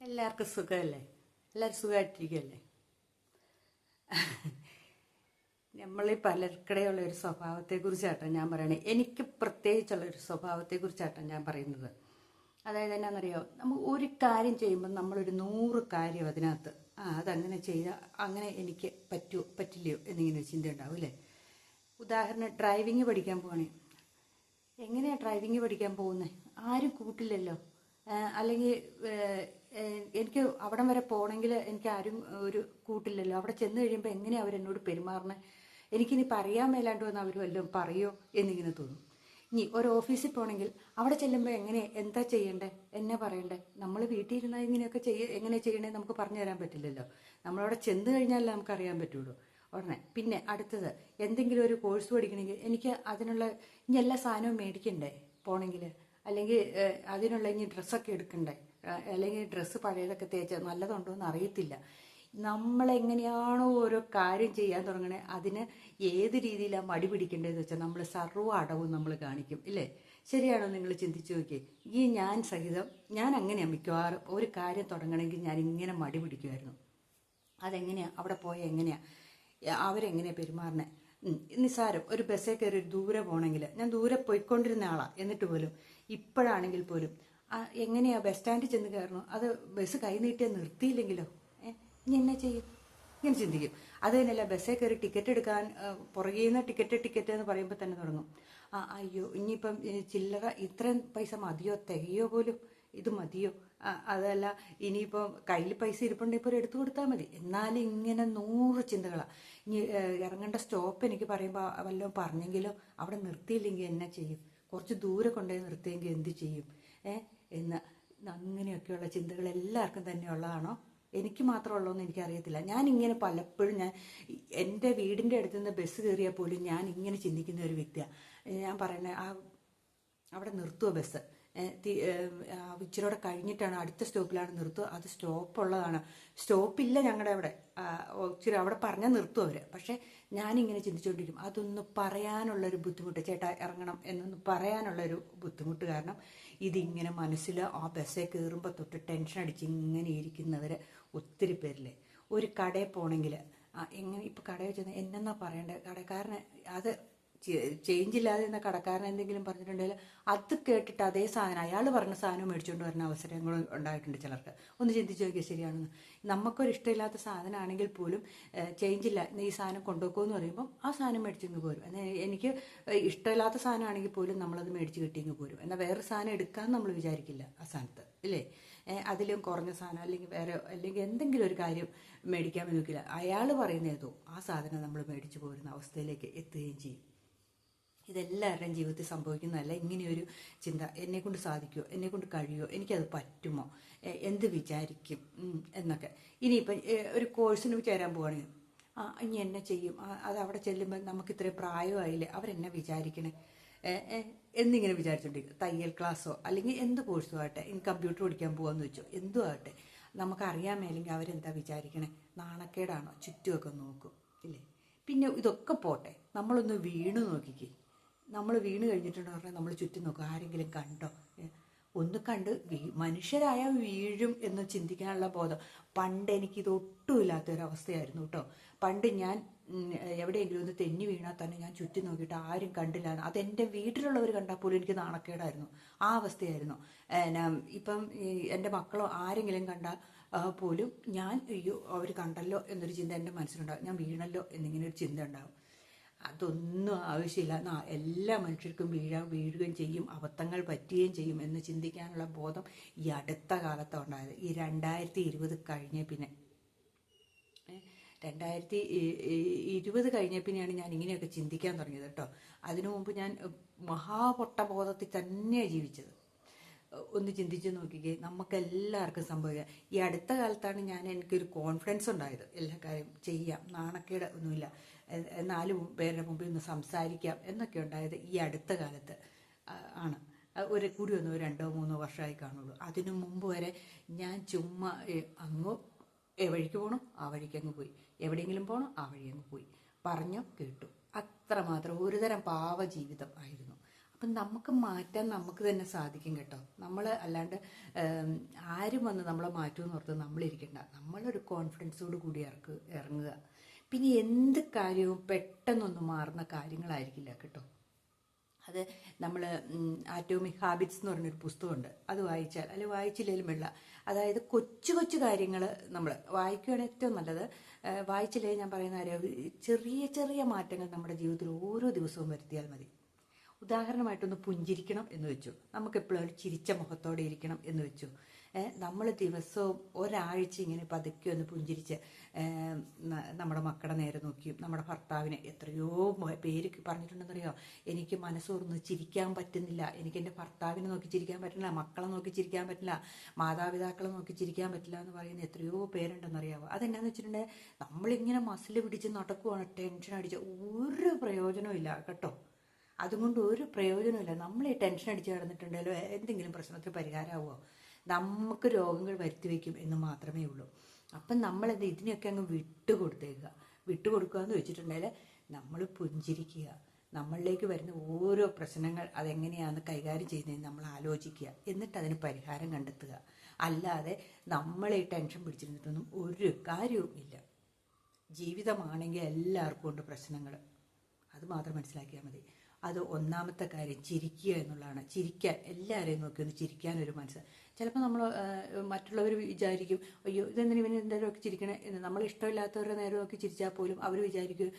എല്ലാവർക്കും സുഖമല്ലേ? എല്ലാവരും സുഖമായിട്ടിരിക്കുകയല്ലേ? നമ്മളീ പലർക്കിടെയുള്ള ഒരു സ്വഭാവത്തെക്കുറിച്ചാട്ടോ ഞാൻ പറയുന്നത് എനിക്ക് പ്രത്യേകിച്ചുള്ള ഒരു സ്വഭാവത്തെക്കുറിച്ചാട്ടോ ഞാൻ പറയുന്നത്. അതായത് എന്നാണെന്നറിയോ നമ്മൾ ഒരു കാര്യം ചെയ്യുമ്പോൾ നമ്മളൊരു നൂറ് കാര്യം അതിനകത്ത് ആ അതങ്ങനെ ചെയ്താൽ അങ്ങനെ എനിക്ക് പറ്റുമോ പറ്റില്ലയോ എന്നിങ്ങനെ ചിന്ത ഉണ്ടാവും അല്ലേ? ഉദാഹരണം ഡ്രൈവിങ് പഠിക്കാൻ പോകണേ എങ്ങനെയാണ് ഡ്രൈവിങ് പഠിക്കാൻ പോകുന്നത് ആരും കൂട്ടില്ലല്ലോ. അല്ലെങ്കിൽ എനിക്ക് അവിടം വരെ പോകണമെങ്കിൽ എനിക്ക് ആരും ഒരു കൂട്ടില്ലല്ലോ. അവിടെ ചെന്ന് കഴിയുമ്പോൾ എങ്ങനെയാണ് അവരെന്നോട് പെരുമാറണം? എനിക്കിനി പറയാൻ മേലാണ്ട് വന്ന് അവർ വല്ലതും പറയോ എന്നിങ്ങനെ തോന്നും. ഇനി ഒരു ഓഫീസിൽ പോകണമെങ്കിൽ അവിടെ ചെല്ലുമ്പോൾ എങ്ങനെ എന്താ ചെയ്യണ്ടേ? എന്നെ പറയണ്ടേ? നമ്മൾ വീട്ടിൽ ഇരുന്നാൽ ഇങ്ങനെയൊക്കെ ചെയ്യ എങ്ങനെ ചെയ്യണേ നമുക്ക് പറഞ്ഞു തരാൻ പറ്റില്ലല്ലോ. നമ്മളവിടെ ചെന്ന് കഴിഞ്ഞാലേ നമുക്ക് അറിയാൻ പറ്റുള്ളൂ. ഉടനെ. പിന്നെ അടുത്തത് എന്തെങ്കിലും ഒരു കോഴ്സ് പഠിക്കണമെങ്കിൽ എനിക്ക് അതിനുള്ള ഇനി എല്ലാ സാധനവും മേടിക്കണ്ടേ? പോണെങ്കിൽ അല്ലെങ്കിൽ അതിനുള്ള ഇനി ഡ്രസ്സൊക്കെ എടുക്കണ്ടേ? അല്ലെങ്കിൽ ഡ്രസ്സ് പഴയതൊക്കെ തേച്ച് നല്ലതുണ്ടോ എന്ന് അറിയത്തില്ല. നമ്മളെങ്ങനെയാണോ ഓരോ കാര്യം ചെയ്യാൻ തുടങ്ങണേ അതിന് ഏത് രീതിയിലാണ് മടി പിടിക്കേണ്ടതെന്ന് വെച്ചാൽ നമ്മൾ സർവ അടവും നമ്മൾ കാണിക്കും ഇല്ലേ? ശരിയാണോ നിങ്ങൾ ചിന്തിച്ചു നോക്കിയേ? ഈ ഞാൻ സഹിതം ഞാൻ അങ്ങനെയാണ് മിക്കവാറും ഒരു കാര്യം തുടങ്ങണമെങ്കിൽ ഞാൻ ഇങ്ങനെ മടി പിടിക്കുമായിരുന്നു അതെങ്ങനെയാണ് അവിടെ പോയാൽ എങ്ങനെയാണ് അവരെങ്ങനെയാണ് അവരെങ്ങനെയാ പെരുമാറണേ? ഉം, നിസ്സാരം ഒരു ബസ്സിൽ കയറി ദൂരെ പോകണമെങ്കിൽ ഞാൻ ദൂരെ പോയിക്കൊണ്ടിരുന്ന ആളാണ് എന്നിട്ട് പോലും ഇപ്പോഴാണെങ്കിൽ പോലും എങ്ങനെയാ ബസ് സ്റ്റാൻഡിൽ ചെന്ന് കയറണോ? അത് ബസ് കൈ നീട്ടിയാ നിർത്തിയില്ലെങ്കിലോ? ഇനി എന്നാ ചെയ്യും? ഇങ്ങനെ ചിന്തിക്കും. അത് തന്നെയല്ല ബസ്സിൽ കയറി ടിക്കറ്റ് എടുക്കാൻ പുറകിൽ നിന്ന് ടിക്കറ്റ് ടിക്കറ്റ് എന്ന് പറയുമ്പോൾ തന്നെ തുടങ്ങും. ആ അയ്യോ ഇനിയിപ്പം ചില്ലറ ഇത്രയും പൈസ മതിയോ? തികയോ പോലും? ഇത് മതിയോ? അതല്ല ഇനിയിപ്പം കയ്യിൽ പൈസ ഇരിപ്പുണ്ടെങ്കിൽ ഇപ്പോൾ എടുത്തു കൊടുത്താൽ മതി. എന്നാലും ഇങ്ങനെ നൂറ് ചിന്തകളാണ് ഇനി ഏഹ്, ഇറങ്ങേണ്ട സ്റ്റോപ്പ് എനിക്ക് പറയുമ്പോൾ വല്ലതും പറഞ്ഞെങ്കിലോ അവിടെ നിർത്തിയില്ലെങ്കിൽ എന്നാ ചെയ്യും? കുറച്ച് ദൂരെ കൊണ്ടുപോയി നിർത്തിയെങ്കിൽ എന്ത് ചെയ്യും? ഏ എന്ന് അങ്ങനെയൊക്കെയുള്ള ചിന്തകൾ എല്ലാവർക്കും തന്നെ ഉള്ളതാണോ? എനിക്ക് മാത്രമുള്ളതെന്ന് എനിക്കറിയത്തില്ല. ഞാൻ പലപ്പോഴും ഞാൻ എന്റെ വീടിന്റെ അടുത്ത് നിന്ന് ബസ് കയറിയാൽ പോലും ഞാൻ ഇങ്ങനെ ചിന്തിക്കുന്ന ഒരു വ്യക്തിയാണ്. ഞാൻ പറയുന്നത് ആ അവിടെ നിർത്തുമോ ബസ്? ഇച്ചിരൂടെ കഴിഞ്ഞിട്ടാണ് അടുത്ത സ്റ്റോപ്പിലാണ് നിർത്തുക. അത് സ്റ്റോപ്പ് ഉള്ളതാണ് സ്റ്റോപ്പില്ല ഞങ്ങളുടെ അവിടെ. ഇച്ചിരി അവിടെ പറഞ്ഞാൽ നിർത്തും അവർ പക്ഷേ ഞാനിങ്ങനെ ചിന്തിച്ചുകൊണ്ടിരിക്കും അതൊന്ന് പറയാനുള്ളൊരു ബുദ്ധിമുട്ട്. ചേട്ടാ ഇറങ്ങണം എന്നൊന്ന് പറയാനുള്ളൊരു ബുദ്ധിമുട്ട് കാരണം ഇതിങ്ങനെ മനസ്സിൽ ആ ബസ്സേ കയറുമ്പോൾ തൊട്ട് ടെൻഷൻ അടിച്ച് ഇങ്ങനെ ഇരിക്കുന്നവർ ഒത്തിരി പേരില്ലേ. ഒരു കടയിൽ പോകണമെങ്കിൽ എങ്ങനെ ഇപ്പോൾ കടയിൽ ചെന്ന് എന്നെന്നാ പറയേണ്ടത് കടക്കാരന് അത് ചേഞ്ച് ഇല്ലാതെ എന്ന കടക്കാരൻ എന്തെങ്കിലും പറഞ്ഞിട്ടുണ്ടെങ്കിൽ അത് കേട്ടിട്ട് അതേ സാധനം അയാൾ പറഞ്ഞ സാധനം മേടിച്ചുകൊണ്ട് വരുന്ന അവസരങ്ങൾ ഉണ്ടായിട്ടുണ്ട് ചിലർക്ക്. ഒന്ന് ചിന്തിച്ച് നോക്കിയാൽ ശരിയാണെന്ന്. നമുക്കൊരു ഇഷ്ടമില്ലാത്ത സാധനമാണെങ്കിൽ പോലും ചേഞ്ച് ഇല്ല. ഈ സാധനം കൊണ്ടുപോകുമെന്ന് പറയുമ്പോൾ ആ സാധനം മേടിച്ചിങ്ങ് പോരും. എന്നാൽ എനിക്ക് ഇഷ്ടമില്ലാത്ത സാധനമാണെങ്കിൽ പോലും നമ്മളത് മേടിച്ച് കിട്ടിയെങ്കിൽ പോരും. എന്നാൽ വേറെ സാധനം എടുക്കാൻ നമ്മൾ വിചാരിക്കില്ല ആ സ്ഥാനത്ത് ഇല്ലേ? അതിലും കുറഞ്ഞ സാധനം അല്ലെങ്കിൽ വേറെ അല്ലെങ്കിൽ എന്തെങ്കിലും ഒരു കാര്യം മേടിക്കാൻ നോക്കില്ല. അയാൾ പറയുന്ന ഏതോ ആ സാധനം നമ്മൾ മേടിച്ചു പോരുന്ന അവസ്ഥയിലേക്ക് എത്തുകയും ചെയ്യും. ഇതെല്ലാവരുടെയും ജീവിതത്തിൽ സംഭവിക്കുന്നതല്ല. ഇങ്ങനെയൊരു ചിന്ത എന്നെ കൊണ്ട് സാധിക്കുമോ എന്നെ കൊണ്ട് കഴിയുമോ എനിക്കത് പറ്റുമോ? എന്ത് വിചാരിക്കും? എന്നൊക്കെ. ഇനിയിപ്പം ഒരു കോഴ്സിന് ചേരാൻ പോവാണെങ്കിൽ ആ ഇനി എന്നെ ചെയ്യും. അത് അവിടെ ചെല്ലുമ്പോൾ നമുക്ക് ഇത്രയും പ്രായമായില്ലേ? അവരെന്നെ വിചാരിക്കണേ. എന്നിങ്ങനെ വിചാരിച്ചിട്ടുണ്ട് തയ്യൽ ക്ലാസ്സോ അല്ലെങ്കിൽ എന്ത് കോഴ്സോ ആകട്ടെ. ഇനി കമ്പ്യൂട്ടർ പഠിക്കാൻ പോകാമെന്ന് വെച്ചോ എന്തും ആകട്ടെ. നമുക്കറിയാൻ മേലെങ്കിൽ അവരെന്താ വിചാരിക്കണേ? നാണക്കേടാണോ? ചുറ്റുമൊക്കെ നോക്കും ഇല്ലേ? പിന്നെ ഇതൊക്കെ പോട്ടെ. നമ്മളൊന്ന് വീണു നോക്കിക്കേ. നമ്മൾ വീണ് കഴിഞ്ഞിട്ടുണ്ടെന്ന് പറഞ്ഞാൽ നമ്മൾ ചുറ്റും നോക്കുക ആരെങ്കിലും കണ്ടോ? ഒന്ന് കണ്ട് മനുഷ്യരായ വീഴും എന്ന് ചിന്തിക്കാനുള്ള ബോധം. പണ്ട് എനിക്കിത് ഒട്ടുമില്ലാത്തൊരവസ്ഥയായിരുന്നു കേട്ടോ. പണ്ട് ഞാൻ എവിടെയെങ്കിലും ഒന്ന് തെന്നി വീണാൽ തന്നെ ഞാൻ ചുറ്റി നോക്കിയിട്ട് ആരും കണ്ടില്ല അതെന്റെ വീട്ടിലുള്ളവർ കണ്ടാൽ പോലും എനിക്ക് നാണക്കേടായിരുന്നു. ആ അവസ്ഥയായിരുന്നു. ഇപ്പം എന്റെ മക്കളോ ആരെങ്കിലും കണ്ടാൽ പോലും ഞാൻ അയ്യോ അവർ കണ്ടല്ലോ എന്നൊരു ചിന്ത എന്റെ മനസ്സിലുണ്ടാകും ഞാൻ വീണല്ലോ എന്നിങ്ങനെ ഒരു ചിന്ത ഉണ്ടാവും. അതൊന്നും ആവശ്യമില്ല. എല്ലാ മനുഷ്യർക്കും വീഴാ വീഴുകയും ചെയ്യും അബദ്ധങ്ങൾ പറ്റുകയും ചെയ്യും എന്ന് ചിന്തിക്കാനുള്ള ബോധം ഈ അടുത്ത കാലത്താണ് ഉണ്ടായത്. ഈ രണ്ടായിരത്തി ഇരുപത് കഴിഞ്ഞ പിന്നെ. രണ്ടായിരത്തി ഇരുപത് കഴിഞ്ഞ പിന്നെയാണ് ഞാൻ ഇങ്ങനെയൊക്കെ ചിന്തിക്കാൻ തുടങ്ങിയത് കേട്ടോ. അതിനു മുമ്പ് ഞാൻ മഹാപൊട്ട ബോധത്തിൽ തന്നെയാണ് ജീവിച്ചത്. ഒന്ന് ചിന്തിച്ചു നോക്കിക്കേ നമുക്ക് എല്ലാവർക്കും സംഭവിക്കുക ഈ അടുത്ത കാലത്താണ് ഞാൻ എനിക്കൊരു കോൺഫിഡൻസ് ഉണ്ടായത്. എല്ലാ കാര്യം ചെയ്യാം നാണക്കേട് ഒന്നുമില്ല. നാല് പേരുടെ മുമ്പിൽ ഒന്ന് സംസാരിക്കാം എന്നൊക്കെ ഉണ്ടായത് ഈ അടുത്ത കാലത്ത് ആണ്. ഒരു കൂടി ഒന്ന് രണ്ടോ മൂന്നോ വർഷമായി കാണുള്ളൂ. അതിനു മുമ്പ് വരെ ഞാൻ ചുമ്മാ അങ്ങ് ഏ പോകണം ആ വഴിക്ക് അങ്ങ് പോയി. എവിടെയെങ്കിലും പോകണം ആ വഴി അങ്ങ് പോയി. പറഞ്ഞു കേട്ടു. അത്രമാത്രം ഒരുതരം പാവ ജീവിതം ആയിരുന്നു. അപ്പം നമുക്ക് മാറ്റാൻ നമുക്ക് തന്നെ സാധിക്കും കേട്ടോ. നമ്മൾ അല്ലാണ്ട് ആരും വന്ന് നമ്മളെ മാറ്റുമെന്ന് ഓർത്ത് നമ്മളിരിക്കണ്ട. നമ്മളൊരു കോൺഫിഡൻസോട് കൂടി ഇറക്കുക ഇറങ്ങുക. പിന്നെ എന്ത് കാര്യവും പെട്ടെന്നൊന്നും മാറുന്ന കാര്യങ്ങളായിരിക്കില്ല കേട്ടോ. അത് നമ്മൾ ആറ്റോമിക് ഹാബിറ്റ്സ് എന്ന് പറഞ്ഞൊരു പുസ്തകമുണ്ട്. അത് വായിച്ചാൽ അല്ലെങ്കിൽ വായിച്ചില്ലേലും വെള്ള. അതായത് കൊച്ചു കൊച്ചു കാര്യങ്ങൾ നമ്മൾ വായിക്കുകയാണ് ഏറ്റവും നല്ലത്. വായിച്ചില്ലേ ഞാൻ പറയുന്ന കാര്യം? ചെറിയ ചെറിയ മാറ്റങ്ങൾ നമ്മുടെ ജീവിതത്തിൽ ഓരോ ദിവസവും വരുത്തിയാൽ മതി. ഉദാഹരണമായിട്ടൊന്ന് പുഞ്ചിരിക്കണം എന്ന് വെച്ചു. നമുക്ക് എപ്പോഴും ചിരിച്ച മുഖത്തോടെ ഇരിക്കണം എന്ന് വെച്ചു. നമ്മൾ ദിവസവും ഒരാഴ്ച ഇങ്ങനെ പതുക്കെ ഒന്ന് പുഞ്ചിരിച്ച് നമ്മുടെ മക്കളെ നേരെ നോക്കിയും നമ്മുടെ ഭർത്താവിനെ എത്രയോ പേര് പേര് പറഞ്ഞിട്ടുണ്ടെന്നറിയോ? എനിക്ക് മനസ്സോർന്ന് ചിരിക്കാൻ പറ്റുന്നില്ല. എനിക്ക് എന്റെ ഭർത്താവിനെ നോക്കി ചിരിക്കാൻ പറ്റില്ല മക്കളെ നോക്കി ചിരിക്കാൻ പറ്റില്ല മാതാപിതാക്കളെ നോക്കി ചിരിക്കാൻ പറ്റില്ല എന്ന് പറയുന്ന എത്രയോ പേരുണ്ടെന്നറിയാവോ? അതെന്നാന്ന് വെച്ചിട്ടുണ്ടെങ്കിൽ നമ്മളിങ്ങനെ മസിൽ പിടിച്ച് നടക്കുവാണ് ടെൻഷൻ അടിച്ച് ഒരു പ്രയോജനവും ഇല്ല കേട്ടോ. അതുകൊണ്ട് ഒരു പ്രയോജനമില്ല നമ്മൾ ഈ ടെൻഷൻ അടിച്ച് കിടന്നിട്ടുണ്ടെങ്കിലോ എന്തെങ്കിലും പ്രശ്നത്തിന് പരിഹാരമാവുമോ? നമുക്ക് രോഗങ്ങൾ വരുത്തി വയ്ക്കും എന്ന് മാത്രമേ ഉള്ളൂ. അപ്പം നമ്മളത് ഇതിനെയൊക്കെ അങ്ങ് വിട്ടുകൊടുത്തേക്കുക. വിട്ടുകൊടുക്കുക എന്ന് വെച്ചിട്ടുണ്ടെങ്കിൽ നമ്മൾ പുഞ്ചിരിക്കുക. നമ്മളിലേക്ക് വരുന്ന ഓരോ പ്രശ്നങ്ങൾ അതെങ്ങനെയാണ് കൈകാര്യം ചെയ്യുന്നതെന്ന് നമ്മൾ ആലോചിക്കുക. എന്നിട്ട് അതിന് പരിഹാരം കണ്ടെത്തുക. അല്ലാതെ നമ്മളെ ടെൻഷൻ പിടിച്ചിരുന്നിട്ടൊന്നും ഒരു കാര്യവും ഇല്ല. ജീവിതമാണെങ്കിൽ എല്ലാവർക്കും ഉണ്ട് പ്രശ്നങ്ങൾ. അത് മാത്രം മനസ്സിലാക്കിയാൽ മതി. അത് ഒന്നാമത്തെ കാര്യം ചിരിക്കുക എന്നുള്ളതാണ്. ചിരിക്കാൻ എല്ലാവരെയും നോക്കി ഒന്ന് ചിരിക്കാൻ ഒരു മനസ്സ് ചിലപ്പോൾ നമ്മൾ മറ്റുള്ളവർ വിചാരിക്കും അയ്യോ ഇതെന്തിനു ഇവന് എന്തെങ്കിലുമൊക്കെ ചിരിക്കണേ? എന്ന് നമ്മൾ ഇഷ്ടമില്ലാത്തവരുടെ നേരെ നോക്കി ചിരിച്ചാൽ പോലും അവർ വിചാരിക്കും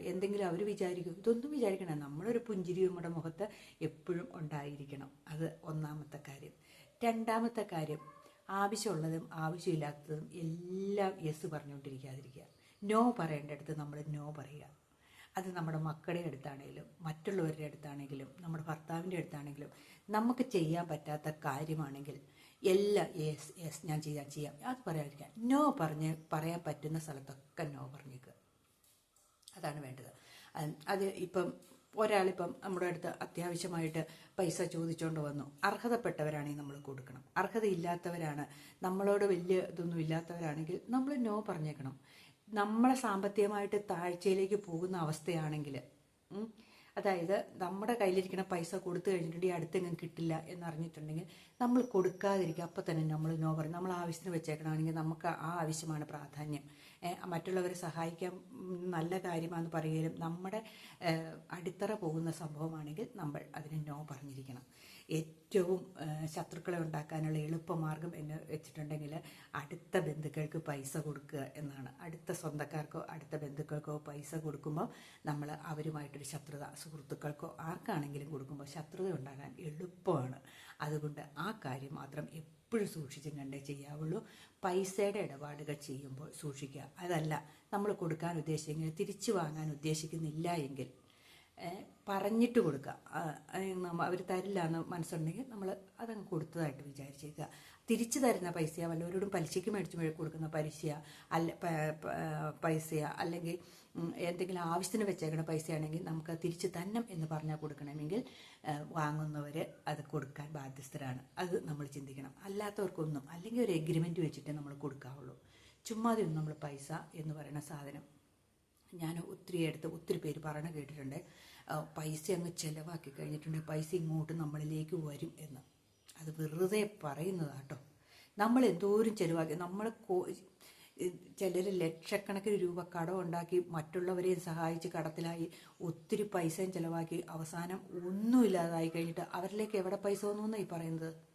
എന്തെങ്കിലും അവർ വിചാരിക്കും. ഇതൊന്നും വിചാരിക്കണേ നമ്മളൊരു പുഞ്ചിരി നമ്മുടെ മുഖത്ത് എപ്പോഴും ഉണ്ടായിരിക്കണം. അത് ഒന്നാമത്തെ കാര്യം. രണ്ടാമത്തെ കാര്യം ആവശ്യമുള്ളതും ആവശ്യമില്ലാത്തതും എല്ലാം യെസ് പറഞ്ഞുകൊണ്ടിരിക്കാതിരിക്കുക. നോ പറയേണ്ടടുത്ത് നമ്മൾ നോ പറയുക. അത് നമ്മുടെ മക്കളുടെ അടുത്താണെങ്കിലും മറ്റുള്ളവരുടെ അടുത്താണെങ്കിലും നമ്മുടെ ഭർത്താവിന്റെ അടുത്താണെങ്കിലും നമുക്ക് ചെയ്യാൻ പറ്റാത്ത കാര്യമാണെങ്കിൽ എല്ലാം യെസ് യെസ് ഞാൻ ചെയ്യാം ചെയ്യാം. അത് പറയാതിരിക്കാം നോ പറഞ്ഞ് പറയാൻ പറ്റുന്ന സ്ഥലത്തൊക്കെ നോ പറഞ്ഞേക്കുക അതാണ് വേണ്ടത്. അത് ഇപ്പം ഒരാളിപ്പം നമ്മുടെ അടുത്ത് അത്യാവശ്യമായിട്ട് പൈസ ചോദിച്ചുകൊണ്ട് വന്നു. അർഹതപ്പെട്ടവരാണെങ്കിൽ നമ്മൾ കൊടുക്കണം. അർഹതയില്ലാത്തവരാണ് നമ്മളോട് വലിയ ഇതൊന്നും ഇല്ലാത്തവരാണെങ്കിൽ നമ്മൾ നോ പറഞ്ഞേക്കണം. നമ്മളെ സാമ്പത്തികമായിട്ട് താഴ്ചയിലേക്ക് പോകുന്ന അവസ്ഥയാണെങ്കിൽ അതായത് നമ്മുടെ കയ്യിലിരിക്കുന്ന പൈസ കൊടുത്തു കഴിഞ്ഞിട്ടുണ്ടെങ്കിൽ അടുത്തെങ്ങും കിട്ടില്ല എന്നറിഞ്ഞിട്ടുണ്ടെങ്കിൽ നമ്മൾ കൊടുക്കാതിരിക്കുക. അപ്പം തന്നെ നമ്മൾ നോ പറയും. നമ്മൾ ആവശ്യത്തിന് വെച്ചേക്കണമെങ്കിൽ നമുക്ക് ആ ആവശ്യമാണ് പ്രാധാന്യം. മറ്റുള്ളവരെ സഹായിക്കാൻ നല്ല കാര്യമാണെന്ന് പറയുകയും നമ്മുടെ അടിത്തറ പോകുന്ന സംഭവമാണെങ്കിൽ നമ്മൾ അതിന് നോ പറഞ്ഞിരിക്കണം. ഏറ്റവും ശത്രുക്കളെ ഉണ്ടാക്കാനുള്ള എളുപ്പമാർഗം എന്ന് വെച്ചിട്ടുണ്ടെങ്കിൽ അടുത്ത ബന്ധുക്കൾക്ക് പൈസ കൊടുക്കുക എന്നാണ്. അടുത്ത സ്വന്തക്കാർക്കോ അടുത്ത ബന്ധുക്കൾക്കോ പൈസ കൊടുക്കുമ്പോൾ നമ്മൾ അവരുമായിട്ടൊരു ശത്രുത സുഹൃത്തുക്കൾക്കോ ആർക്കാണെങ്കിലും കൊടുക്കുമ്പോൾ ശത്രുത ഉണ്ടാകാൻ എളുപ്പമാണ്. അതുകൊണ്ട് ആ കാര്യം മാത്രം എപ്പോഴും സൂക്ഷിച്ചും കണ്ടേ ചെയ്യാവുള്ളൂ. പൈസയുടെ ഇടപാടുകൾ ചെയ്യുമ്പോൾ സൂക്ഷിക്കുക. അതല്ല നമ്മൾ കൊടുക്കാൻ ഉദ്ദേശിച്ചെങ്കിൽ തിരിച്ചു വാങ്ങാൻ ഉദ്ദേശിക്കുന്നില്ല എങ്കിൽ പറഞ്ഞിട്ട് കൊടുക്കുക. അവർ തരില്ല എന്ന് മനസ്സുണ്ടെങ്കിൽ നമ്മൾ അതങ്ങ് കൊടുത്തതായിട്ട് വിചാരിച്ചേക്കുക. തിരിച്ചു തരുന്ന പൈസയോ വല്ലവരോടും പലിശയ്ക്ക് മേടിച്ച് മേടി കൊടുക്കുന്ന പലിശ അല്ല പ- പ- പൈസയോ അല്ലെങ്കിൽ എന്തെങ്കിലും ആവശ്യത്തിന് വെച്ചേക്കുന്ന പൈസയാണെങ്കിൽ നമുക്ക് തിരിച്ചു തന്നെ എന്ന് പറഞ്ഞാൽ കൊടുക്കണമെങ്കിൽ വാങ്ങുന്നവർ അത് കൊടുക്കാൻ ബാധ്യസ്ഥരാണ്. അത് നമ്മൾ ചിന്തിക്കണം. അല്ലാത്തവർക്കൊന്നും അല്ലെങ്കിൽ ഒരു എഗ്രിമെന്റ് വെച്ചിട്ട് നമ്മൾ കൊടുക്കാവുള്ളൂ. ചുമ്മാതെ ഒന്നും നമ്മൾ പൈസ എന്ന് പറയുന്ന സാധനം. ഞാൻ ഒത്തിരി അടുത്ത് ഒത്തിരി പേര് പറയണ കേട്ടിട്ടുണ്ട്. പൈസ അങ്ങ് ചിലവാക്കി കഴിഞ്ഞിട്ടുണ്ടെങ്കിൽ പൈസ ഇങ്ങോട്ട് നമ്മളിലേക്ക് വരും എന്ന്. അത് വെറുതെ പറയുന്നതാട്ടോ. നമ്മൾ എന്തോരം ചിലവാക്കി നമ്മൾ ചിലർ ലക്ഷക്കണക്കിന് രൂപ കടം ഉണ്ടാക്കി മറ്റുള്ളവരെയും സഹായിച്ച് കടത്തിലായി ഒത്തിരി പൈസയും ചിലവാക്കി അവസാനം ഒന്നുമില്ലാതായി കഴിഞ്ഞിട്ട് അവരിലേക്ക് എവിടെ പൈസ വന്നു ഈ പറയുന്നത്?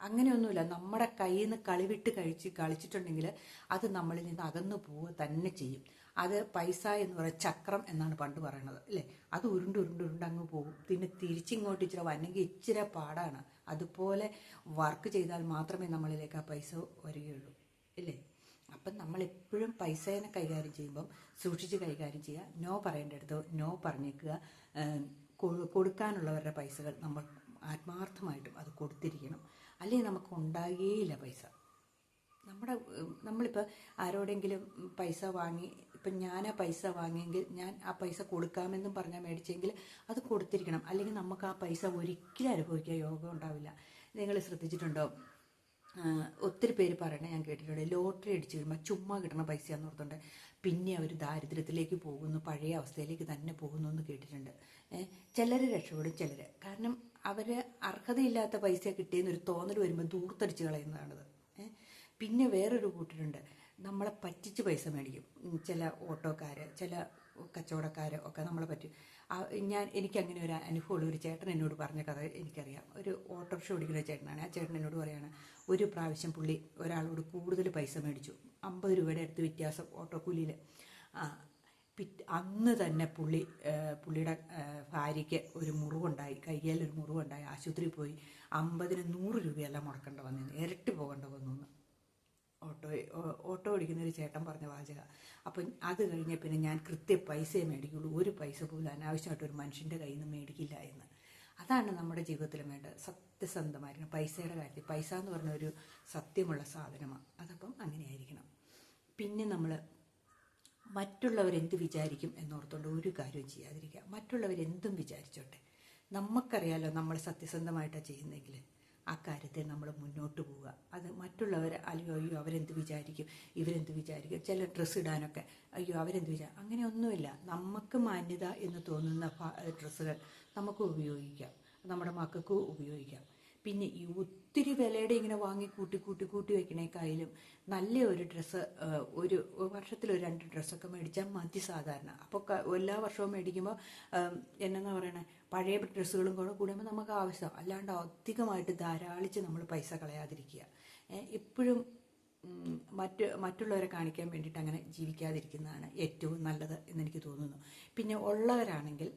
അങ്ങനെയൊന്നുമില്ല. നമ്മുടെ കയ്യിൽ നിന്ന് കളിവിട്ട് കഴിച്ച് കളിച്ചിട്ടുണ്ടെങ്കിൽ അത് നമ്മളിൽ നിന്ന് അകന്നു പോവുക തന്നെ ചെയ്യും. അത് പൈസ എന്ന് പറയുന്ന ചക്രം എന്നാണ് പണ്ട് പറയണത് അല്ലേ? അത് ഉരുണ്ട് ഉരുണ്ട് ഉരുണ്ട് അങ്ങ് പോകും. പിന്നെ തിരിച്ചിങ്ങോട്ട് ഇച്ചിരി വന്നെങ്കിൽ ഇച്ചിരി പാടാണ്. അതുപോലെ വർക്ക് ചെയ്താൽ മാത്രമേ നമ്മളിലേക്ക് ആ പൈസ വരികയുള്ളൂ ഇല്ലേ? അപ്പം നമ്മൾ എപ്പോഴും പൈസേനെ കൈകാര്യം ചെയ്യുമ്പം സൂക്ഷിച്ച് കൈകാര്യം ചെയ്യുക നോ പറയേണ്ടടുത്ത് നോ പറഞ്ഞേക്കുക. കൊടുക്കാനുള്ളവരുടെ പൈസകൾ നമ്മൾ ആത്മാർത്ഥമായിട്ടും അത് കൊടുത്തിരിക്കണം. അല്ലെങ്കിൽ നമുക്ക് ഉണ്ടാകുകയില്ല പൈസ. നമ്മുടെ നമ്മളിപ്പോൾ ആരോടെങ്കിലും പൈസ വാങ്ങി ഇപ്പം ഞാൻ ആ പൈസ വാങ്ങിയെങ്കിൽ ഞാൻ ആ പൈസ കൊടുക്കാമെന്നും പറഞ്ഞാൽ മേടിച്ചെങ്കിൽ അത് കൊടുത്തിരിക്കണം. അല്ലെങ്കിൽ നമുക്ക് ആ പൈസ ഒരിക്കലും അനുഭവിക്കാൻ യോഗം ഉണ്ടാവില്ല. നിങ്ങൾ ശ്രദ്ധിച്ചിട്ടുണ്ടോ? ഒത്തിരി പേര് പറയണേ ഞാൻ കേട്ടിട്ടുണ്ട്. ലോട്ടറി അടിച്ച് കഴിയുമ്പോൾ ചുമ്മാ കിട്ടണ പൈസയാന്ന് ഓർത്തുണ്ട് പിന്നെ അവർ ദാരിദ്ര്യത്തിലേക്ക് പോകുന്നു പഴയ അവസ്ഥയിലേക്ക് തന്നെ പോകുന്നു എന്ന് കേട്ടിട്ടുണ്ട്. ചിലർ രക്ഷപ്പെടും ചിലർ കാരണം അവർ അർഹതയില്ലാത്ത പൈസ കിട്ടിയെന്നൊരു തോന്നൽ വരുമ്പോൾ ദൂർത്തടിച്ച് കളയുന്നതാണത്? പിന്നെ വേറൊരു കൂട്ടരുണ്ട്. നമ്മളെ പറ്റിച്ച് പൈസ മേടിക്കും. ചില ഓട്ടോക്കാർ ചില കച്ചവടക്കാർ ഒക്കെ നമ്മളെ പറ്റി. ഞാൻ എനിക്ക് അങ്ങനെ ഒരു അനുഭവമുള്ള ഒരു ചേട്ടൻ എന്നോട് പറഞ്ഞ കഥ എനിക്കറിയാം. ഒരു ഓട്ടോറിക്ഷ ഓടിക്കുന്ന ചേട്ടനാണ്. ആ ചേട്ടൻ എന്നോട് പറയാണ് ഒരു പ്രാവശ്യം പുള്ളി ഒരാളോട് കൂടുതൽ പൈസ മേടിച്ചു. അമ്പത് രൂപയുടെ അടുത്ത് വ്യത്യാസം ഓട്ടോ കൂലിയിൽ പിറ്റ് അന്ന് തന്നെ പുള്ളി പുള്ളിയുടെ ഭാര്യയ്ക്ക് ഒരു മുറിവുണ്ടായി. കയ്യിൽ ഒരു മുറിവുണ്ടായി. ആശുപത്രിയിൽ പോയി. അമ്പതിന് നൂറ് രൂപയെല്ലാം മുടക്കേണ്ട വന്നു ഇരട്ടി പോകേണ്ട വന്നു. ഓട്ടോ ഓട്ടോ ഓടിക്കുന്ന ഒരു ചേട്ടൻ പറഞ്ഞ വാചക. അപ്പം അത് കഴിഞ്ഞ പിന്നെ ഞാൻ കൃത്യ പൈസയെ മേടിക്കുള്ളൂ. ഒരു പൈസ പോലും അനാവശ്യമായിട്ട് ഒരു മനുഷ്യന്റെ കയ്യിൽ നിന്ന് മേടിക്കില്ല എന്ന്. അതാണ് നമ്മുടെ ജീവിതത്തിൽ വേണ്ടത്. സത്യസന്ധമായിരിക്കണം. പൈസയുടെ കാര്യത്തിൽ. പൈസ എന്ന് പറഞ്ഞ ഒരു സത്യമുള്ള സാധനമാണ്. അതപ്പം അങ്ങനെയായിരിക്കണം. പിന്നെ നമ്മൾ മറ്റുള്ളവരെന്ത് വിചാരിക്കും എന്നോർത്തുകൊണ്ട് ഒരു കാര്യവും ചെയ്യാതിരിക്കുക. മറ്റുള്ളവരെന്തും വിചാരിച്ചോട്ടെ. നമുക്കറിയാലോ നമ്മൾ സത്യസന്ധമായിട്ടാണ് ചെയ്യുന്നതെങ്കിൽ ആ കാര്യത്തിൽ നമ്മൾ മുന്നോട്ട് പോവുക. അത് മറ്റുള്ളവർ അല്ലയോ അയ്യോ അവരെന്ത് വിചാരിക്കും? ഇവരെന്ത് വിചാരിക്കും? ചില ഡ്രസ്സ് ഇടാനൊക്കെ അയ്യോ അവരെന്ത് വിചാരിക്കും അങ്ങനെയൊന്നുമില്ല നമുക്ക് മാന്യത എന്ന് തോന്നുന്ന ഡ്രസ്സുകൾ നമുക്ക് ഉപയോഗിക്കാം. നമ്മുടെ മക്കൾക്ക് ഉപയോഗിക്കാം. പിന്നെ ഈ ഒത്തിരി വിലയുടെ ഇങ്ങനെ വാങ്ങി കൂട്ടി കൂട്ടി കൂട്ടി വെക്കണേക്കായാലും നല്ല ഒരു ഡ്രസ്സ് ഒരു വർഷത്തിൽ ഒരു രണ്ട് ഡ്രസ്സൊക്കെ മേടിച്ചാൽ മതി സാധാരണ. അപ്പോൾ എല്ലാ വർഷവും മേടിക്കുമ്പോൾ എന്നാ പറയണേ പഴയ ഡ്രസ്സുകളും കൂടെ കൂടുമ്പോൾ നമുക്ക് ആവശ്യം. അല്ലാണ്ട് അധികമായിട്ട് ധാരാളിച്ച് നമ്മൾ പൈസ കളയാതിരിക്കുക. എപ്പോഴും മറ്റ് മറ്റുള്ളവരെ കാണിക്കാൻ വേണ്ടിയിട്ട് അങ്ങനെ ജീവിക്കാതിരിക്കുന്നതാണ് ഏറ്റവും നല്ലത് എന്നെനിക്ക് തോന്നുന്നു. പിന്നെ ഉള്ളവരാണെങ്കിൽ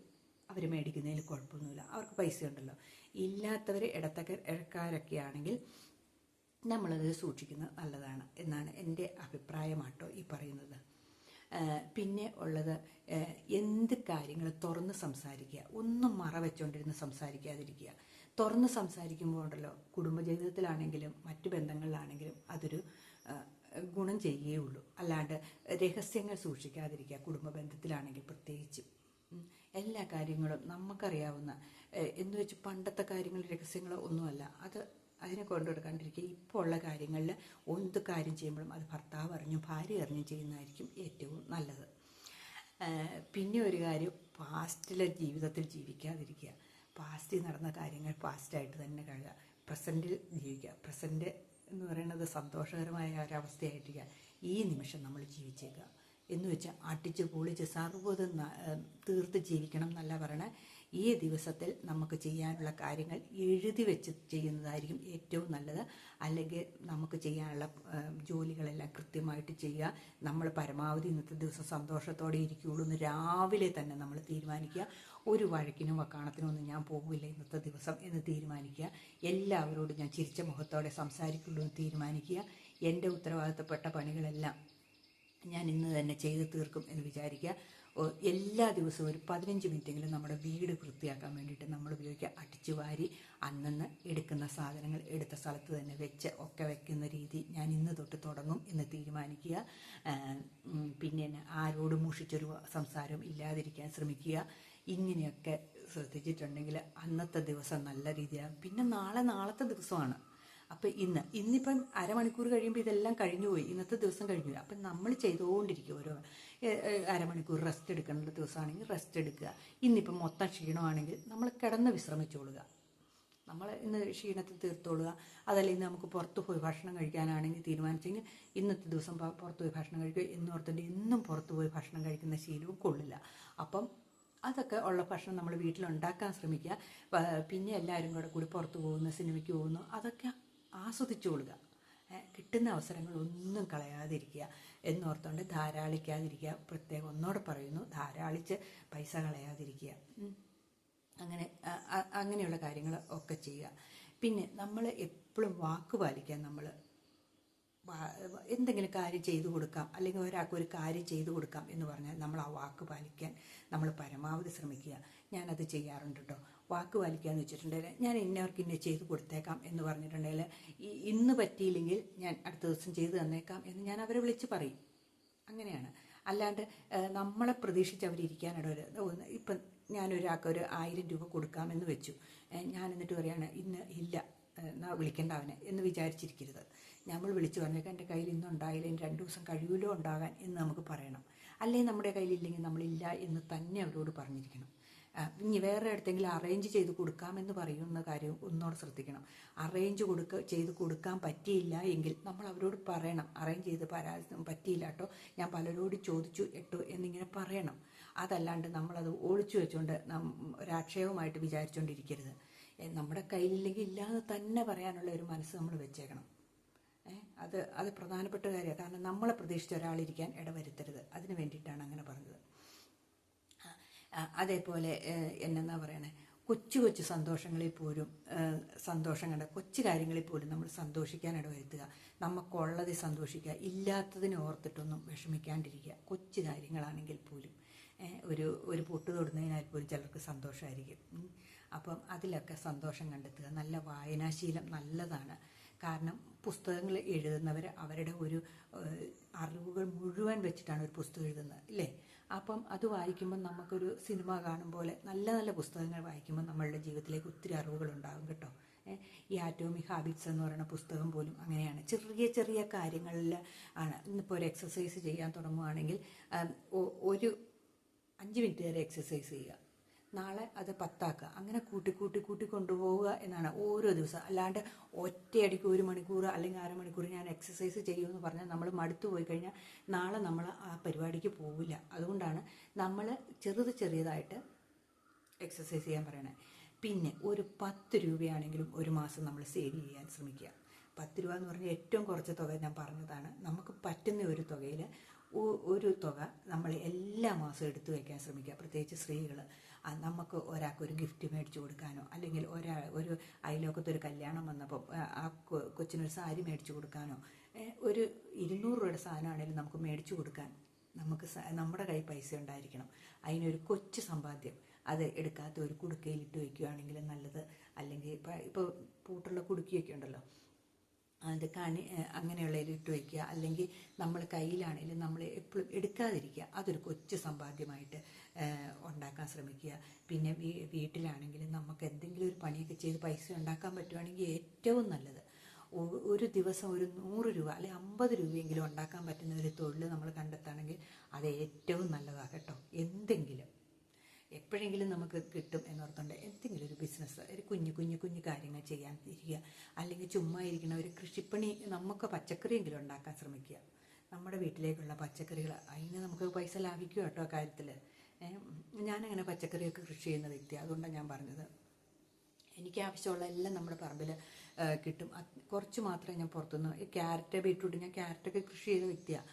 അവർ മേടിക്കുന്നതിൽ കുഴപ്പമൊന്നുമില്ല. അവർക്ക് പൈസ ഉണ്ടല്ലോ ഇല്ലാത്തവർ ഇടത്തക്ക ഇടക്കാരൊക്കെ ആണെങ്കിൽ നമ്മളത് സൂക്ഷിക്കുന്നത് നല്ലതാണ് എന്നാണ് എന്റെ അഭിപ്രായമാട്ടോ ഈ പറയുന്നത്. പിന്നെ ഉള്ളത് എന്ത് കാര്യങ്ങൾ തുറന്ന് സംസാരിക്കുക. ഒന്നും മറ വെച്ചുകൊണ്ടിരുന്ന് സംസാരിക്കാതിരിക്കുക. തുറന്ന് സംസാരിക്കുമ്പോൾ ഉണ്ടല്ലോ കുടുംബജീവിതത്തിലാണെങ്കിലും മറ്റു ബന്ധങ്ങളിലാണെങ്കിലും അതൊരു ഗുണം ചെയ്യുകയുള്ളൂ. അല്ലാണ്ട് രഹസ്യങ്ങൾ സൂക്ഷിക്കാതിരിക്കുക കുടുംബ ബന്ധത്തിലാണെങ്കിൽ പ്രത്യേകിച്ചും. എല്ലാ കാര്യങ്ങളും നമുക്കറിയാവുന്ന എന്ന് വെച്ച് പണ്ടത്തെ കാര്യങ്ങൾ രഹസ്യങ്ങളോ ഒന്നുമല്ല. അത് അതിനെ കൊണ്ടുകൊടുക്കാണ്ടിരിക്കുക ഇപ്പോൾ ഉള്ള കാര്യങ്ങളിൽ എന്ത് കാര്യം ചെയ്യുമ്പോഴും അത് ഭർത്താവ് അറിഞ്ഞും ഭാര്യ അറിഞ്ഞും ചെയ്യുന്നതായിരിക്കും ഏറ്റവും നല്ലത്. പിന്നെ ഒരു കാര്യം പാസ്റ്റിലെ ജീവിതത്തിൽ ജീവിക്കാതിരിക്കുക. പാസ്റ്റിൽ നടന്ന കാര്യങ്ങൾ പാസ്റ്റായിട്ട് തന്നെ കഴുകുക പ്രസന്റിൽ ജീവിക്കുക. പ്രസന്റ് എന്ന് പറയുന്നത് സന്തോഷകരമായ ഒരവസ്ഥയായിട്ടിരിക്കുക. ഈ നിമിഷം നമ്മൾ ജീവിച്ചേക്കുക. എന്ന് വെച്ചാൽ അടിച്ച് പൊളിച്ച് സർവതും തീർത്ത് ജീവിക്കണം എന്നല്ല പറയണേ. ഈ ദിവസത്തിൽ നമുക്ക് ചെയ്യാനുള്ള കാര്യങ്ങൾ എഴുതി വെച്ച് ചെയ്യുന്നതായിരിക്കും ഏറ്റവും നല്ലത്. അല്ലെങ്കിൽ നമുക്ക് ചെയ്യാനുള്ള ജോലികളെല്ലാം കൃത്യമായിട്ട് ചെയ്യുക. നമ്മൾ പരമാവധി ഇന്നത്തെ ദിവസം സന്തോഷത്തോടെ ഇരിക്കുകയുള്ളൂ എന്ന് രാവിലെ തന്നെ നമ്മൾ തീരുമാനിക്കുക. ഒരു വഴക്കിനും വക്കാണത്തിനും ഒന്നും ഞാൻ പോകില്ല ഇന്നത്തെ ദിവസം എന്ന് തീരുമാനിക്കുക. എല്ലാവരോടും ഞാൻ ചിരിച്ച മുഖത്തോടെ സംസാരിക്കുള്ളൂ എന്ന് തീരുമാനിക്കുക. എന്റെ ഉത്തരവാദിത്തപ്പെട്ട പണികളെല്ലാം ഞാൻ ഇന്ന് തന്നെ ചെയ്ത് തീർക്കും എന്ന് വിചാരിക്കുക. എല്ലാ ദിവസവും ഒരു പതിനഞ്ച് മിനിറ്റെങ്കിലും നമ്മുടെ വീട് വൃത്തിയാക്കാൻ വേണ്ടിയിട്ട് നമ്മൾ ഉപയോഗിക്കുക. അടിച്ചു വാരി അന്നന്ന് എടുക്കുന്ന സാധനങ്ങൾ എടുത്ത സ്ഥലത്ത് തന്നെ വെച്ച് ഒക്കെ വെക്കുന്ന രീതി ഞാൻ ഇന്ന് തൊട്ട് തുടങ്ങും എന്ന് തീരുമാനിക്കുക. പിന്നെ ആരോട് മൂഷിച്ചൊരു സംസാരം ഇല്ലാതിരിക്കാൻ ശ്രമിക്കുക. ഇങ്ങനെയൊക്കെ ശ്രദ്ധിച്ചിട്ടുണ്ടെങ്കിൽ അന്നത്തെ ദിവസം നല്ല രീതിയാണ് പിന്നെ നാളെ നാളത്തെ ദിവസമാണ്. അപ്പം ഇന്ന് ഇന്നിപ്പം അരമണിക്കൂർ കഴിയുമ്പോൾ ഇതെല്ലാം കഴിഞ്ഞു പോയി. ഇന്നത്തെ ദിവസം കഴിഞ്ഞു പോയി. അപ്പം നമ്മൾ ചെയ്തുകൊണ്ടിരിക്കും ഓരോ അരമണിക്കൂർ റെസ്റ്റ് എടുക്കേണ്ട ദിവസമാണെങ്കിൽ റെസ്റ്റ് എടുക്കുക. ഇന്നിപ്പം മൊത്തം ക്ഷീണമാണെങ്കിൽ നമ്മൾ കിടന്ന് വിശ്രമിച്ചോളുക. നമ്മൾ ഇന്ന് ക്ഷീണത്തിൽ തീർത്തോളുക. അതല്ല ഇന്ന് നമുക്ക് പുറത്ത് പോയി ഭക്ഷണം കഴിക്കാനാണെങ്കിൽ തീരുമാനിച്ചെങ്കിൽ ഇന്നത്തെ ദിവസം പുറത്ത് പോയി ഭക്ഷണം കഴിക്കുക. എന്നോർത്തിട്ട് ഇന്നും പുറത്ത് പോയി ഭക്ഷണം കഴിക്കുന്ന ശീലവും കൊള്ളില്ല. അപ്പം അതൊക്കെ ഉള്ള ഭക്ഷണം നമ്മൾ വീട്ടിലുണ്ടാക്കാൻ ശ്രമിക്കുക. പിന്നെ എല്ലാവരും കൂടെ കൂടി പുറത്ത് പോകുന്നു സിനിമയ്ക്ക് പോകുന്നു. അതൊക്കെ ആസ്വദിച്ചുകൊള്ളുക കൊടുക്കുക. കിട്ടുന്ന അവസരങ്ങൾ ഒന്നും കളയാതിരിക്കുക. എന്നോർത്തുകൊണ്ട് ധാരാളിക്കാതിരിക്കുക. പ്രത്യേകം ഒന്നോടെ പറയുന്നു ധാരാളിച്ച് പൈസ കളയാതിരിക്കുക. അങ്ങനെ അങ്ങനെയുള്ള കാര്യങ്ങൾ ഒക്കെ ചെയ്യുക. പിന്നെ നമ്മൾ എപ്പോഴും വാക്ക് പാലിക്കാൻ നമ്മൾ എന്തെങ്കിലും കാര്യം ചെയ്തു കൊടുക്കാം. അല്ലെങ്കിൽ ഒരാൾക്ക് ഒരു കാര്യം ചെയ്തു കൊടുക്കാം എന്ന് പറഞ്ഞാൽ നമ്മൾ ആ വാക്ക് പാലിക്കാൻ നമ്മൾ പരമാവധി ശ്രമിക്കുക. ഞാനത് ചെയ്യാറുണ്ട് കേട്ടോ വാക്ക് പാലിക്കുക എന്ന് വെച്ചിട്ടുണ്ടെങ്കിൽ ഞാൻ ഇന്നവർക്ക് ഇന്നെ ചെയ്ത് കൊടുത്തേക്കാം എന്ന് പറഞ്ഞിട്ടുണ്ടെങ്കിൽ ഈ ഇന്ന് പറ്റിയില്ലെങ്കിൽ ഞാൻ അടുത്ത ദിവസം ചെയ്തു തന്നേക്കാം എന്ന് ഞാൻ അവരെ വിളിച്ച് പറയും. അങ്ങനെയാണ്. അല്ലാണ്ട് നമ്മളെ പ്രതീക്ഷിച്ച് അവരിയ്ക്കാൻ ഇടവരുത് ഒന്ന് ഇപ്പം ഞാനൊരാൾക്ക് ഒരു ആയിരം രൂപ കൊടുക്കാമെന്ന് വെച്ചു. ഞാൻ എന്നിട്ട് പറയാണ് ഇന്ന് ഇല്ല എന്നാ വിളിക്കേണ്ട അവനെ എന്ന് വിചാരിച്ചിരിക്കരുത്. നമ്മൾ വിളിച്ചു പറഞ്ഞേക്കാം എന്റെ കയ്യിൽ ഇന്നും ഉണ്ടായില്ല ഇനി രണ്ട് ദിവസം കഴിയൂലോ ഉണ്ടാകാൻ എന്ന് നമുക്ക് പറയണം. അല്ലെങ്കിൽ നമ്മുടെ കയ്യിലില്ലെങ്കിൽ നമ്മളില്ല എന്ന് തന്നെ അവരോട് പറഞ്ഞിരിക്കണം. ഇനി വേറെ എടുത്തെങ്കിലും അറേഞ്ച് ചെയ്ത് കൊടുക്കാമെന്ന് പറയുന്ന കാര്യം ഒന്നോടെ ശ്രദ്ധിക്കണം. അറേഞ്ച് കൊടുക്ക ചെയ്ത് കൊടുക്കാൻ പറ്റിയില്ല എങ്കിൽ നമ്മൾ അവരോട് പറയണം. അറേഞ്ച് ചെയ്ത് പരാ പറ്റിയില്ല കേട്ടോ ഞാൻ പലരോട് ചോദിച്ചു എട്ടോ എന്നിങ്ങനെ പറയണം. അതല്ലാണ്ട് നമ്മളത് ഒളിച്ചു വെച്ചുകൊണ്ട് ഒരാക്ഷേപമായിട്ട് വിചാരിച്ചുകൊണ്ടിരിക്കരുത് നമ്മുടെ കയ്യിലില്ലെങ്കിൽ ഇല്ലാതെ തന്നെ പറയാനുള്ള ഒരു മനസ്സ് നമ്മൾ വെച്ചേക്കണം. അത് അത് പ്രധാനപ്പെട്ട കാര്യമാണ്. കാരണം നമ്മളെ പ്രതീക്ഷിച്ച ഒരാളിരിക്കാൻ ഇടവരുത്തരുത്. അതിന് വേണ്ടിയിട്ടാണ് അങ്ങനെ പറഞ്ഞത്. അതേപോലെ എന്നെന്നാ പറയണേ? കൊച്ചു കൊച്ചു സന്തോഷങ്ങളിൽ പോലും സന്തോഷം കണ്ട കൊച്ചു കാര്യങ്ങളിൽ പോലും നമ്മൾ സന്തോഷിക്കാൻ ഇടവരുത്തുക നമുക്കുള്ളതിൽ സന്തോഷിക്കുക. ഇല്ലാത്തതിനെ ഓർത്തിട്ടൊന്നും വിഷമിക്കാണ്ടിരിക്കുക. കൊച്ചു കാര്യങ്ങളാണെങ്കിൽ പോലും. ഒരു ഒരു പൊട്ട് തൊടുന്നതിനാൽ പോലും ചിലർക്ക് സന്തോഷമായിരിക്കും. അപ്പം അതിലൊക്കെ സന്തോഷം കണ്ടെത്തുക. നല്ല വായനാശീലം നല്ലതാണ്. കാരണം പുസ്തകങ്ങൾ എഴുതുന്നവർ അവരുടെ ഒരു അറിവുകൾ മുഴുവൻ വെച്ചിട്ടാണ് ഒരു പുസ്തകം എഴുതുന്നത് ഇല്ലേ? അപ്പം അത് വായിക്കുമ്പോൾ നമുക്കൊരു സിനിമ കാണും പോലെ നല്ല നല്ല പുസ്തകങ്ങൾ വായിക്കുമ്പോൾ നമ്മളുടെ ജീവിതത്തിലേക്ക് ഒത്തിരി അറിവുകൾ ഉണ്ടാകും കേട്ടോ ഈ ആറ്റോമിക് ഹാബിറ്റ്സ് എന്ന് പറയുന്ന പുസ്തകം പോലും അങ്ങനെയാണ്. ചെറിയ ചെറിയ കാര്യങ്ങളിൽ ആണ്. ഇന്നിപ്പോൾ ഒരു എക്സസൈസ് ചെയ്യാൻ തുടങ്ങുകയാണെങ്കിൽ ഒരു അഞ്ച് മിനിറ്റ് വരെ എക്സസൈസ് ചെയ്യുക. നാളെ അത് പത്താക്കുക. അങ്ങനെ കൂട്ടി കൂട്ടി കൂട്ടി കൊണ്ടുപോവുക എന്നാണ് ഓരോ ദിവസം. അല്ലാണ്ട് ഒറ്റയടിക്ക് ഒരു മണിക്കൂർ അല്ലെങ്കിൽ അരമണിക്കൂർ ഞാൻ എക്സസൈസ് ചെയ്യുമെന്ന് പറഞ്ഞാൽ നമ്മൾ മടുത്തു പോയി കഴിഞ്ഞാൽ നാളെ നമ്മൾ ആ പരിപാടിക്ക് പോവില്ല. അതുകൊണ്ടാണ് നമ്മൾ ചെറുത് ചെറിയതായിട്ട് എക്സസൈസ് ചെയ്യാൻ പറയണേ. പിന്നെ ഒരു പത്ത് രൂപയാണെങ്കിലും ഒരു മാസം നമ്മൾ സേവ് ചെയ്യാൻ ശ്രമിക്കുക. പത്ത് രൂപ എന്ന് പറഞ്ഞാൽ ഏറ്റവും കുറച്ച് തുക ഞാൻ പറഞ്ഞതാണ്. നമുക്ക് പറ്റുന്ന ഒരു തുകയിൽ ഒരു തുക നമ്മൾ എല്ലാ മാസവും എടുത്തു വയ്ക്കാൻ ശ്രമിക്കുക. പ്രത്യേകിച്ച് സ്ത്രീകൾ. നമുക്ക് ഒരാൾക്ക് ഒരു ഗിഫ്റ്റ് മേടിച്ചു കൊടുക്കാനോ അല്ലെങ്കിൽ ഒരാ ഒരു അയലോക്കത്ത് ഒരു കല്യാണം വന്നപ്പോൾ ആ- കൊച്ചിനൊരു സാരി മേടിച്ചു കൊടുക്കാനോ ഒരു ഇരുന്നൂറ് രൂപയുടെ സാധനമാണെങ്കിലും നമുക്ക് മേടിച്ചു കൊടുക്കാൻ നമുക്ക് നമ്മുടെ കയ്യിൽ പൈസ ഉണ്ടായിരിക്കണം. അതിനൊരു കൊച്ചു സമ്പാദ്യം. അത് എടുക്കാത്ത ഒരു കുടുക്കയിൽ ഇട്ട് വയ്ക്കുകയാണെങ്കിൽ നല്ലത്. അല്ലെങ്കിൽ ഇപ്പം ഇപ്പോൾ പൂട്ടുള്ള കുടുക്കിയൊക്കെ ഉണ്ടല്ലോ. അത് കണി അങ്ങനെയുള്ളതിൽ ഇട്ട് വയ്ക്കുക അല്ലെങ്കിൽ നമ്മൾ കയ്യിലാണെങ്കിലും നമ്മൾ എപ്പോഴും എടുക്കാതിരിക്കുക. അതൊരു കൊച്ചു സമ്പാദ്യമായിട്ട് ഉണ്ടാക്കാൻ ശ്രമിക്കുക. പിന്നെ വീട്ടിലാണെങ്കിലും നമുക്ക് എന്തെങ്കിലും ഒരു പണിയൊക്കെ ചെയ്ത് പൈസ ഉണ്ടാക്കാൻ പറ്റുവാണെങ്കിൽ ഏറ്റവും നല്ലത്. ഒരു ദിവസം ഒരു നൂറ് രൂപ അല്ലെങ്കിൽ അമ്പത് രൂപയെങ്കിലും ഉണ്ടാക്കാൻ പറ്റുന്ന ഒരു തൊഴിൽ നമ്മൾ കണ്ടെത്തുകയാണെങ്കിൽ അത് ഏറ്റവും നല്ലതാണ് കേട്ടോ. എന്തെങ്കിലും. എപ്പോഴെങ്കിലും നമുക്ക് കിട്ടും എന്നോർത്തുണ്ട് എന്തെങ്കിലും ഒരു ബിസിനസ് ഒരു കുഞ്ഞു കുഞ്ഞു കുഞ്ഞു കാര്യങ്ങൾ ചെയ്യാൻ തിരിക്കുക അല്ലെങ്കിൽ ചുമ്മാ ഇരിക്കുന്ന ഒരു കൃഷിപ്പണി നമുക്ക് പച്ചക്കറിയെങ്കിലും ഉണ്ടാക്കാൻ ശ്രമിക്കുക. നമ്മുടെ വീട്ടിലേക്കുള്ള പച്ചക്കറികൾ അതിന് നമുക്ക് പൈസ ലാഭിക്കുക കേട്ടോ കാര്യത്തിൽ ഞാനങ്ങനെ പച്ചക്കറിയൊക്കെ കൃഷി ചെയ്യുന്ന വ്യക്തിയാണ് അതുകൊണ്ടാണ് ഞാൻ പറഞ്ഞത്. എനിക്ക് ആവശ്യമുള്ള എല്ലാം നമ്മുടെ പറമ്പിൽ കിട്ടും. കുറച്ച് മാത്രമേ ഞാൻ പുറത്തുനിന്ന് ക്യാരറ്റ് ബീട്രൂട്ട് ഞാൻ ക്യാരറ്റൊക്കെ കൃഷി ചെയ്ത വ്യക്തിയാണ്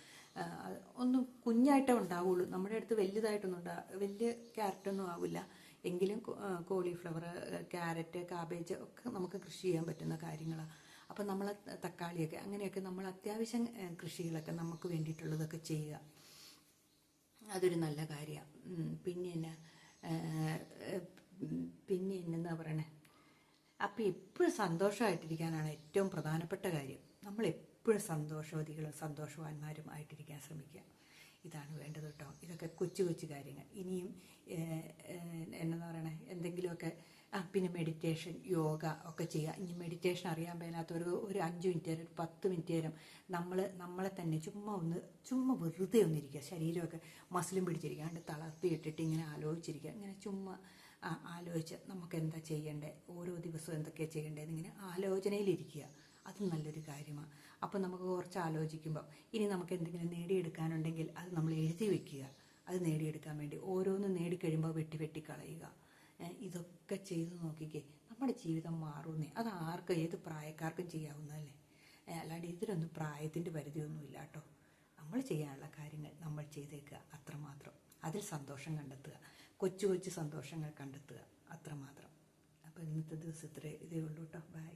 ഒന്നും കുഞ്ഞായിട്ടേ ഉണ്ടാവുള്ളൂ. നമ്മുടെ അടുത്ത് വലുതായിട്ടൊന്നും ഉണ്ടാ വലിയ ക്യാരറ്റൊന്നും ആവില്ല. എങ്കിലും കോളിഫ്ലവർ ക്യാരറ്റ് കാബേജ് ഒക്കെ നമുക്ക് കൃഷി ചെയ്യാൻ പറ്റുന്ന കാര്യങ്ങളാണ് അപ്പം നമ്മൾ തക്കാളിയൊക്കെ അങ്ങനെയൊക്കെ നമ്മൾ അത്യാവശ്യം കൃഷികളൊക്കെ നമുക്ക് വേണ്ടിയിട്ടുള്ളതൊക്കെ ചെയ്യുക. അതൊരു നല്ല കാര്യമാണ് പിന്നെ എന്നാ പിന്നെ എന്നാ പറയണേ? അപ്പം എപ്പോഴും സന്തോഷമായിട്ടിരിക്കാനാണ് ഏറ്റവും പ്രധാനപ്പെട്ട കാര്യം. നമ്മൾ എപ്പോഴും സന്തോഷവതികളും സന്തോഷവാന്മാരും ആയിട്ടിരിക്കാൻ ശ്രമിക്കുക. ഇതാണ് വേണ്ടത് കേട്ടോ. ഇതൊക്കെ കൊച്ചു കൊച്ചു കാര്യങ്ങൾ. ഇനിയും എന്നു പറയണേ? എന്തെങ്കിലുമൊക്കെ ആ പിന്നെ മെഡിറ്റേഷൻ യോഗ ഒക്കെ ചെയ്യുക. ഇനി മെഡിറ്റേഷൻ അറിയാൻ മേലാത്ത ഒരു ഒരു അഞ്ച് മിനിറ്റ് നേരം ഒരു പത്ത് മിനിറ്റ് നേരം നമ്മൾ നമ്മളെ തന്നെ ചുമ്മാ ഒന്ന് ചുമ്മാ വെറുതെ ഒന്നിരിക്കുക ശരീരമൊക്കെ മസിലും പിടിച്ചിരിക്കാണ്ട് തളർത്തി ഇട്ടിട്ട് ഇങ്ങനെ ആലോചിച്ചിരിക്കുക. ഇങ്ങനെ ചുമ്മാ ആലോചിച്ച് നമുക്ക് എന്താ ചെയ്യേണ്ടത് ഓരോ ദിവസവും എന്തൊക്കെയാണ് ചെയ്യേണ്ടതെന്ന് ഇങ്ങനെ ആലോചനയിലിരിക്കുക. അത് നല്ലൊരു കാര്യമാണ് അപ്പോൾ നമുക്ക് കുറച്ച് ആലോചിക്കുമ്പം ഇനി നമുക്ക് എന്തെങ്കിലും നേടിയെടുക്കാനുണ്ടെങ്കിൽ അത് നമ്മൾ എഴുതി വെക്കുക. അത് നേടിയെടുക്കാൻ വേണ്ടി ഓരോന്നും നേടിക്കഴിയുമ്പോൾ വെട്ടി വെട്ടി കളയുക. ഇതൊക്കെ ചെയ്തു നോക്കിക്കേ നമ്മുടെ ജീവിതം മാറുന്നേ. അത് ആർക്ക് ഏത് പ്രായക്കാർക്കും ചെയ്യാവുന്നതല്ലേ. അല്ലാണ്ട് ഇതിലൊന്നും പ്രായത്തിന്റെ പരിധിയൊന്നുമില്ല കേട്ടോ നമ്മൾ ചെയ്യാനുള്ള കാര്യങ്ങൾ നമ്മൾ ചെയ്തേക്കുക അത്രമാത്രം. അതിൽ സന്തോഷം കണ്ടെത്തുക. കൊച്ചു കൊച്ചു സന്തോഷങ്ങൾ കണ്ടെത്തുക അത്രമാത്രം. അപ്പോൾ ഇന്നത്തെ ദിവസം ഇത്രേ ഇതേ ഉള്ളൂ കേട്ടോ ബൈ.